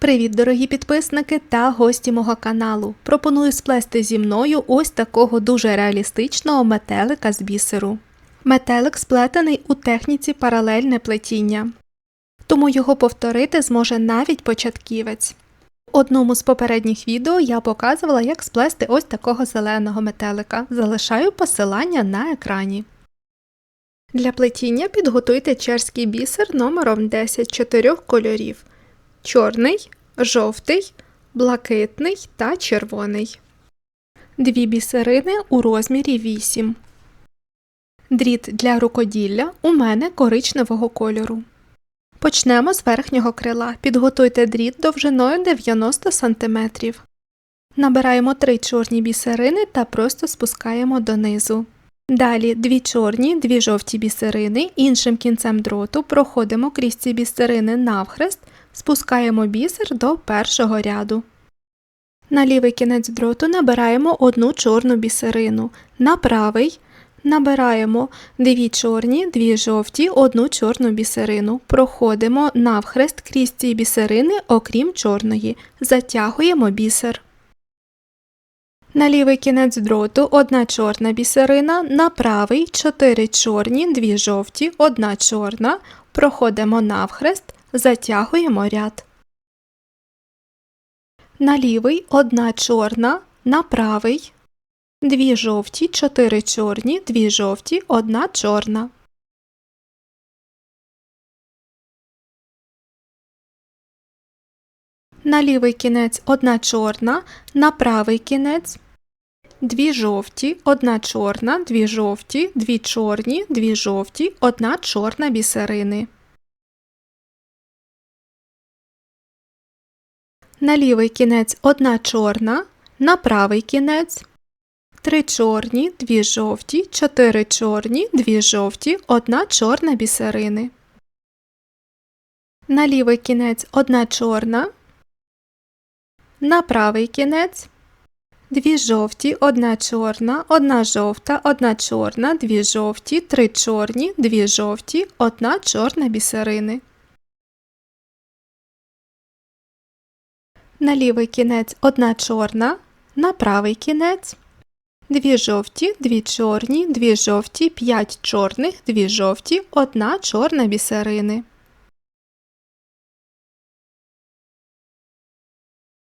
Привіт, дорогі підписники та гості мого каналу. Пропоную сплести зі мною ось такого дуже реалістичного метелика з бісеру. Метелик сплетений у техніці паралельне плетіння, тому його повторити зможе навіть початківець. В одному з попередніх відео я показувала, як сплести ось такого зеленого метелика. Залишаю посилання на екрані. Для плетіння підготуйте черський бісер номером 10 чотирьох кольорів чорний, жовтий, блакитний та червоний. Дві бісерини у розмірі 8. Дріт для рукоділля у мене коричневого кольору. Почнемо з верхнього крила. Підготуйте дріт довжиною 90 см. Набираємо 3 чорні бісерини та просто спускаємо донизу. Далі дві чорні, дві жовті бісерини, іншим кінцем дроту проходимо крізь ці бісерини навхрест, спускаємо бісер до першого ряду. На лівий кінець дроту набираємо одну чорну бісерину, на правий набираємо дві чорні, дві жовті, одну чорну бісерину. Проходимо навхрест крізь ці бісерини, окрім чорної, затягуємо бісер. На лівий кінець дроту одна чорна бісерина, на правий чотири чорні, дві жовті, одна чорна. Проходимо навхрест, затягуємо ряд. На лівий одна чорна, на правий дві жовті, чотири чорні, дві жовті, одна чорна. На лівий кінець одна чорна, на правий кінець дві жовті, одна чорна, дві жовті, дві чорні, дві жовті, одна чорна бісерини. На лівий кінець одна чорна, на правий кінець три чорні, дві жовті, чотири чорні, дві жовті, одна чорна бісерини. На лівий кінець одна чорна, на правий кінець дві жовті, одна чорна, одна жовта, одна чорна, дві жовті, три чорні, дві жовті, одна чорна бісерини. На лівий кінець одна чорна, на правий кінець дві жовті, дві чорні, дві жовті, п'ять чорних, дві жовті, одна чорна бісерини.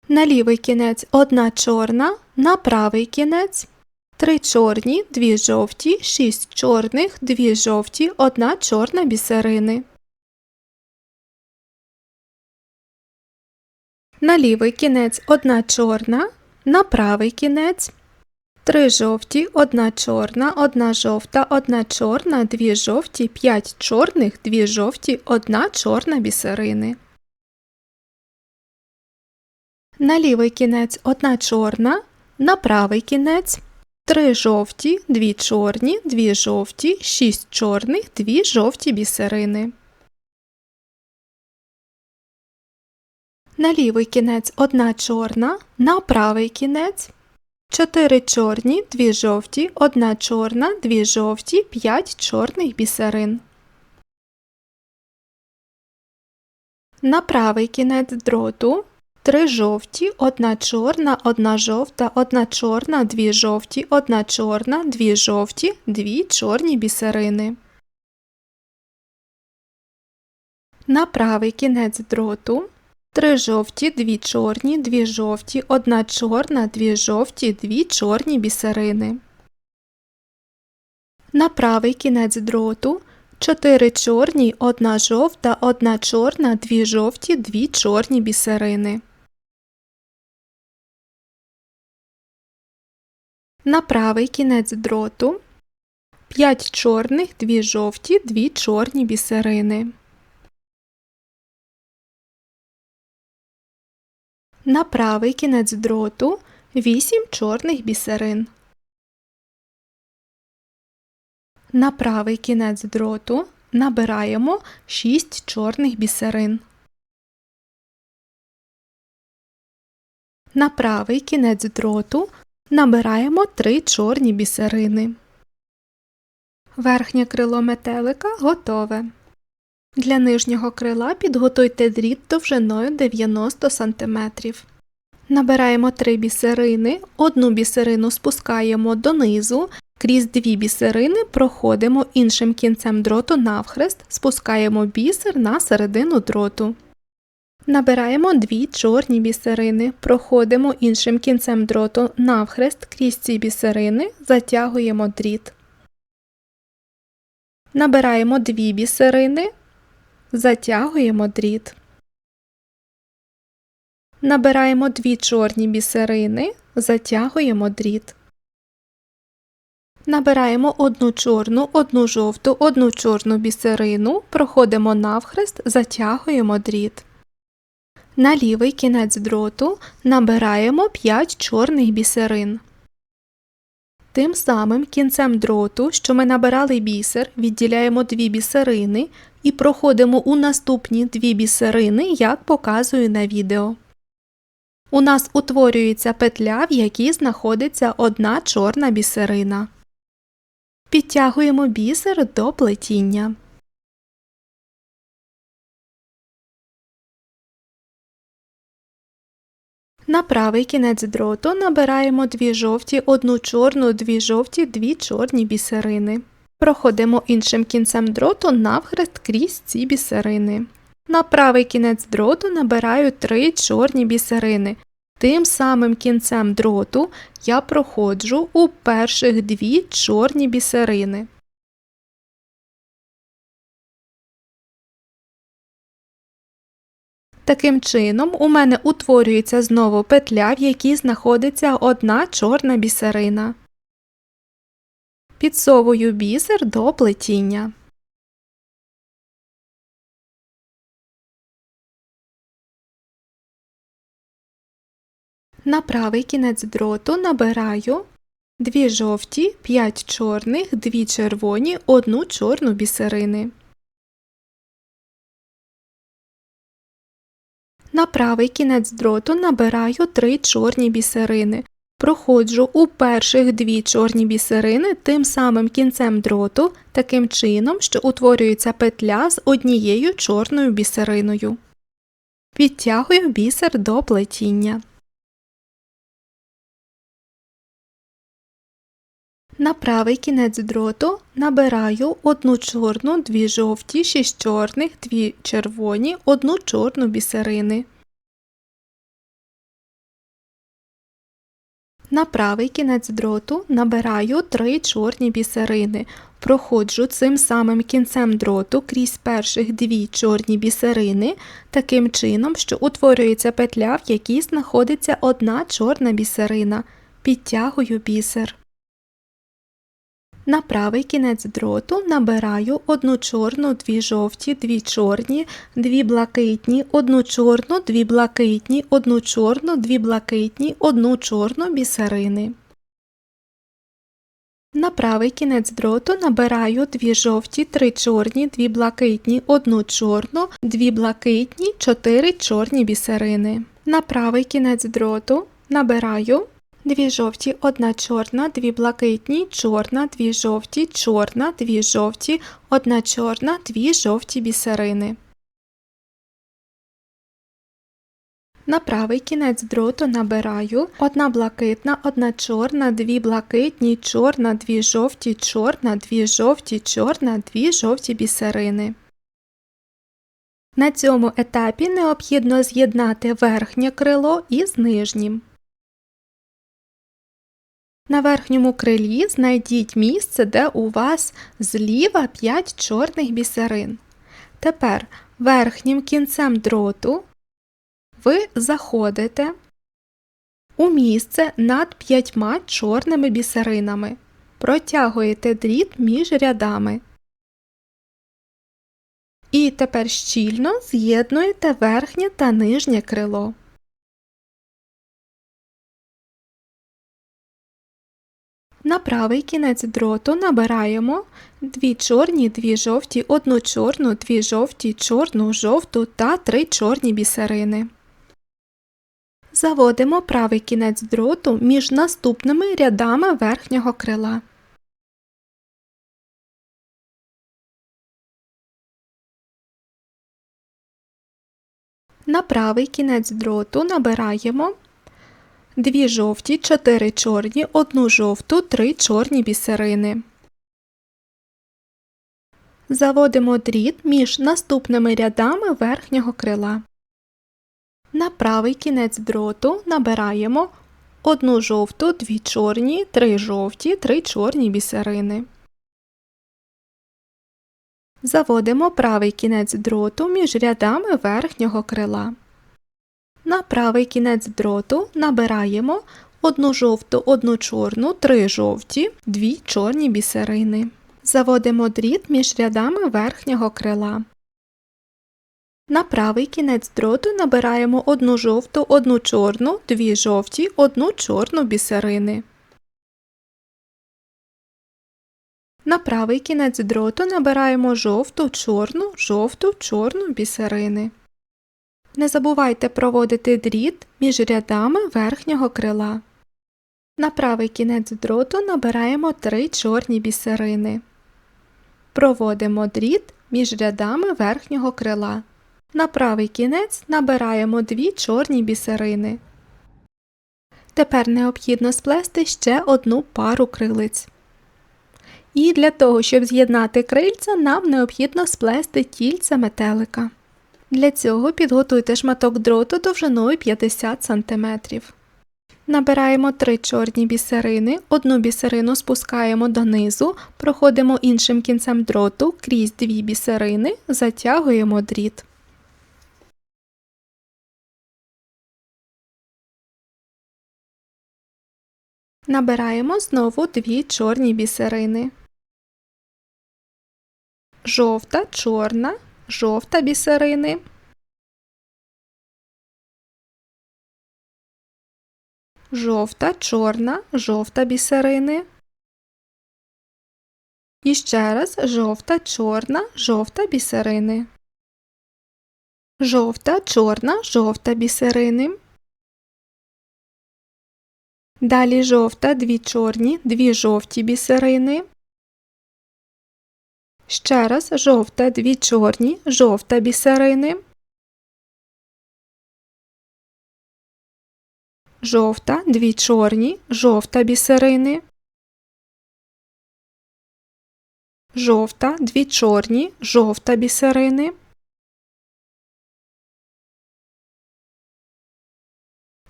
На лівий кінець одна чорна, на правий кінець три чорні, дві жовті, шість чорних, дві жовті, одна чорна бісерини. На лівий кінець одна чорна, на правий кінець три жовті, одна чорна, одна жовта, одна чорна, дві жовті, п'ять чорних, дві жовті, одна чорна бісерини. На лівий кінець одна чорна, на правий кінець три жовті, дві чорні, дві жовті, шість чорних, дві жовті бісерини. На лівий кінець одна чорна, на правий кінець чотири чорні, дві жовті, одна чорна, дві жовті, п'ять чорних бісерин. На правий кінець дроту три жовті, одна чорна, одна жовта, одна чорна, дві жовті, одна чорна, дві жовті, дві чорні бісерини. На правий кінець дроту три жовті, дві чорні, дві жовті, одна чорна, дві жовті, дві чорні бісерини. На правий кінець дроту чотири чорні, одна жовта, одна чорна, дві жовті, дві чорні бісерини. На правий кінець дроту 5 чорних, 2 жовті, 2 чорні бісерини. На правий кінець дроту 8 чорних бісерин. На правий кінець дроту набираємо 6 чорних бісерин. На правий кінець дроту Набираємо три чорні бісерини. Верхнє крило метелика готове. Для нижнього крила підготуйте дріт довжиною 90 см. Набираємо 3 бісерини, одну бісерину спускаємо донизу, крізь дві бісерини проходимо іншим кінцем дроту навхрест, спускаємо бісер на середину дроту. Набираємо дві чорні бісерини, проходимо іншим кінцем дроту навхрест крізь ці бісерини, затягуємо дріт. Набираємо дві бісерини, затягуємо дріт. Набираємо дві чорні бісерини, затягуємо дріт. Набираємо одну чорну, одну жовту, одну чорну бісерину, проходимо навхрест, затягуємо дріт. На лівий кінець дроту набираємо 5 чорних бісерин. Тим самим кінцем дроту, що ми набирали бісер, відділяємо дві бісерини і проходимо у наступні дві бісерини, як показую на відео. У нас утворюється петля, в якій знаходиться одна чорна бісерина. Підтягуємо бісер до плетіння. На правий кінець дроту набираємо дві жовті, одну чорну, дві жовті, дві чорні бісерини. Проходимо іншим кінцем дроту навхрест крізь ці бісерини. На правий кінець дроту набираю три чорні бісерини. Тим самим кінцем дроту я проходжу у перших дві чорні бісерини. Таким чином, у мене утворюється знову петля, в якій знаходиться одна чорна бісерина. Підсовую бісер до плетіння. На правий кінець дроту набираю дві жовті, 5 чорних, дві червоні, одну чорну бісерини. На правий кінець дроту набираю три чорні бісерини. Проходжу у перших дві чорні бісерини тим самим кінцем дроту, таким чином, що утворюється петля з однією чорною бісериною. Підтягую бісер до плетіння. На правий кінець дроту набираю одну чорну, дві жовті, шість чорних, дві червоні, одну чорну бісерини. На правий кінець дроту набираю три чорні бісерини. Проходжу цим самим кінцем дроту крізь перших дві чорні бісерини, таким чином, що утворюється петля, в якій знаходиться одна чорна бісерина. Підтягую бісер. На правий кінець дроту набираю одну чорну, дві жовті, дві чорні, дві блакитні, одну чорну, дві блакитні, одну чорну, дві блакитні, одну чорну бісерини. На правий кінець дроту набираю дві жовті, три чорні, дві блакитні, одну чорну, дві блакитні, чотири чорні бісерини. На правий кінець дроту набираю Дві жовті, одна чорна, дві блакитні, чорна, дві жовті, чорна, дві жовті, одна чорна, дві жовті бісерини. На правий кінець дроту набираю одна блакитна, одна чорна, дві блакитні, чорна, дві жовті, чорна, дві жовті, чорна, дві жовті бісерини. На цьому етапі необхідно з'єднати верхнє крило із нижнім. На верхньому крилі знайдіть місце, де у вас зліва 5 чорних бісерин. Тепер верхнім кінцем дроту ви заходите у місце над п'ятьма чорними бісеринами. Протягуєте дріт між рядами. І тепер щільно з'єднуєте верхнє та нижнє крило. На правий кінець дроту набираємо дві чорні, дві жовті, одну чорну, дві жовті, чорну, жовту та три чорні бісерини. Заводимо правий кінець дроту між наступними рядами верхнього крила. На правий кінець дроту набираємо дві жовті, чотири чорні, одну жовту, три чорні бісерини. Заводимо дріт між наступними рядами верхнього крила. На правий кінець дроту набираємо одну жовту, дві чорні, три жовті, три чорні бісерини. Заводимо правий кінець дроту між рядами верхнього крила. На правий кінець дроту набираємо одну жовту, одну чорну, три жовті, дві чорні бісерини. Заводимо дріт між рядами верхнього крила. На правий кінець дроту набираємо одну жовту, одну чорну, дві жовті, одну чорну бісерини. На правий кінець дроту набираємо жовту, чорну, жовту, чорну бісерини. Не забувайте проводити дріт між рядами верхнього крила. На правий кінець дроту набираємо три чорні бісерини. Проводимо дріт між рядами верхнього крила. На правий кінець набираємо дві чорні бісерини. Тепер необхідно сплести ще одну пару крилиць. І для того, щоб з'єднати крильця, нам необхідно сплести тільце метелика. Для цього підготуйте шматок дроту довжиною 50 см. Набираємо три чорні бісерини, одну бісерину спускаємо донизу, проходимо іншим кінцем дроту крізь дві бісерини, затягуємо дріт. Набираємо знову дві чорні бісерини. Жовта, чорна, жовта бісерини. Жовта, чорна, жовта бісерини. І ще раз жовта, чорна, жовта бісерини. Жовта, чорна, жовта бісерини. Далі жовта, дві чорні, дві жовті бісерини. Ще раз жовта, дві чорні, жовта бісерини. Жовта, дві чорні, жовта бісерини. Жовта, дві чорні, жовта бісерини.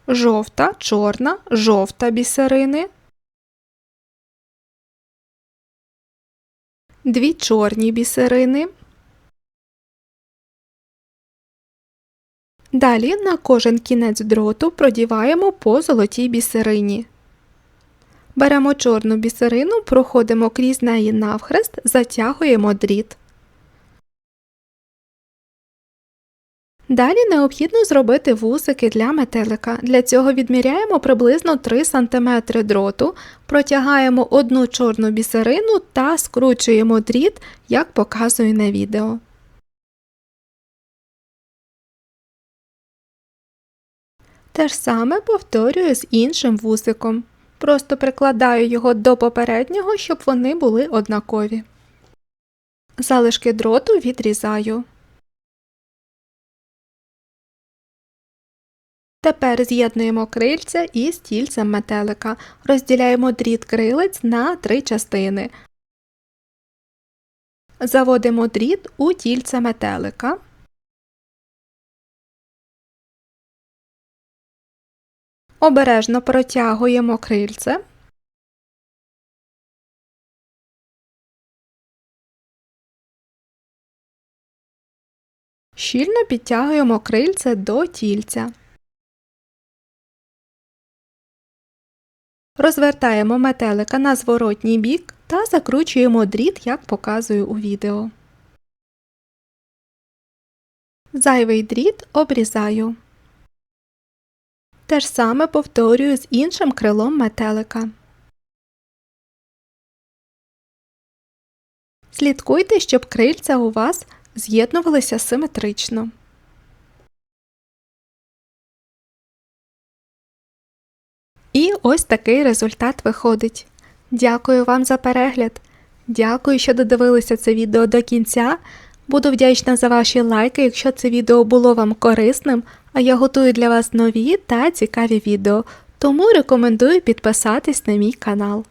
Жовта, чорна, жовта бісерини. Дві чорні бісерини. Далі на кожен кінець дроту продіваємо по золотій бісерині. Беремо чорну бісерину, проходимо крізь неї навхрест, затягуємо дріт. Далі необхідно зробити вусики для метелика. Для цього відміряємо приблизно 3 см дроту, протягаємо одну чорну бісерину та скручуємо дріт, як показую на відео. Те ж саме повторюю з іншим вусиком. Просто прикладаю його до попереднього, щоб вони були однакові. Залишки дроту відрізаю. Тепер з'єднуємо крильця із тільцем метелика. Розділяємо дріт крилець на три частини. Заводимо дріт у тільце метелика. Обережно протягуємо крильце. Щільно підтягуємо крильце до тільця. Розвертаємо метелика на зворотній бік та закручуємо дріт, як показую у відео. Зайвий дріт обрізаю. Те ж саме повторюю з іншим крилом метелика. Слідкуйте, щоб крильця у вас з'єднувалися симетрично. Ось такий результат виходить. Дякую вам за перегляд. Дякую, що додивилися це відео до кінця. Буду вдячна за ваші лайки, якщо це відео було вам корисним, а я готую для вас нові та цікаві відео, тому рекомендую підписатись на мій канал.